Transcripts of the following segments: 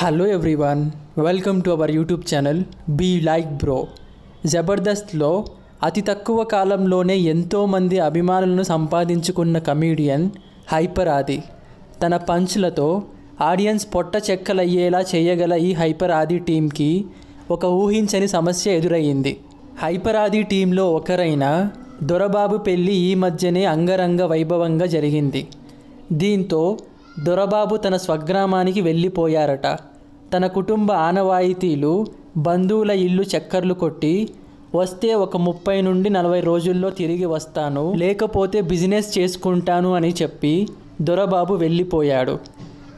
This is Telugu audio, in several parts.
Hello everyone welcome to our YouTube channel be like bro జబర్దస్త్లో అతి తక్కువ కాలంలోనే ఎంతోమంది అభిమానులను సంపాదించుకున్న కమీడియన్ హైపర్ ఆది తన పంచ్లతో ఆడియన్స్ పొట్ట చెక్కలయ్యేలా చేయగల ఈ హైపర్ ఆది టీంకి ఒక ఊహించని సమస్య ఎదురయ్యింది. హైపర్ ఆది టీంలో ఒకరైన దొరబాబు పెళ్ళి ఈ మధ్యనే అంగరంగ వైభవంగా జరిగింది. దీంతో దొరబాబు తన స్వగ్రామానికి వెళ్ళిపోయారట. తన కుటుంబ ఆనవాయితీలు బంధువుల ఇల్లు చక్కర్లు కొట్టి వస్తే ఒక ముప్పై నుండి నలభై రోజుల్లో తిరిగి వస్తాను లేకపోతే బిజినెస్ చేసుకుంటాను అని చెప్పి దొరబాబు వెళ్ళిపోయాడు.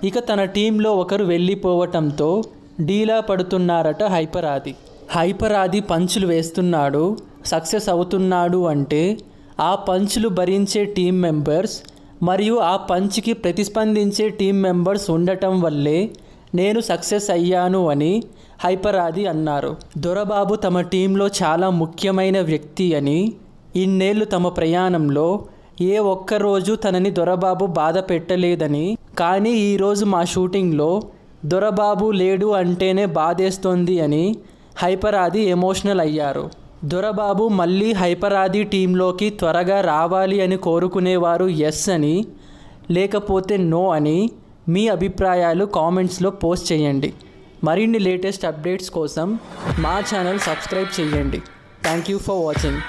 ఇక తన టీంలో ఒకరు వెళ్ళిపోవటంతో డీలా పడుతున్నారట హైపర్ ఆది హైపర్ ఆది పంచులు వేస్తున్నాడు సక్సెస్ అవుతున్నాడు అంటే ఆ పంచులు భరించే టీం మెంబర్స్ మరియు ఆ పంచ్కి ప్రతిస్పందించే టీం మెంబర్స్ ఉండటం వల్లే నేను సక్సెస్ అయ్యాను అని హైపర్ ఆది అన్నారు. దొరబాబు తమ టీంలో చాలా ముఖ్యమైన వ్యక్తి అని ఇన్నేళ్ళు తమ ప్రయాణంలో ఏ ఒక్కరోజు తనని దొరబాబు బాధ పెట్టలేదని కానీ ఈరోజు మా షూటింగ్లో దొరబాబు లేడు అంటేనే బాధేస్తోంది అని హైపర్ ఆది ఎమోషనల్ అయ్యారు. దొరబాబు మళ్ళీ హైపర్ ఆది టీంలోకి త్వరగా రావాలి అని కోరుకునేవారు ఎస్ అని లేకపోతే నో అని మీ అభిప్రాయాలు కామెంట్స్లో పోస్ట్ చేయండి. మరిన్ని లేటెస్ట్ అప్డేట్స్ కోసం మా ఛానల్ సబ్స్క్రైబ్ చేయండి. Thank you for watching.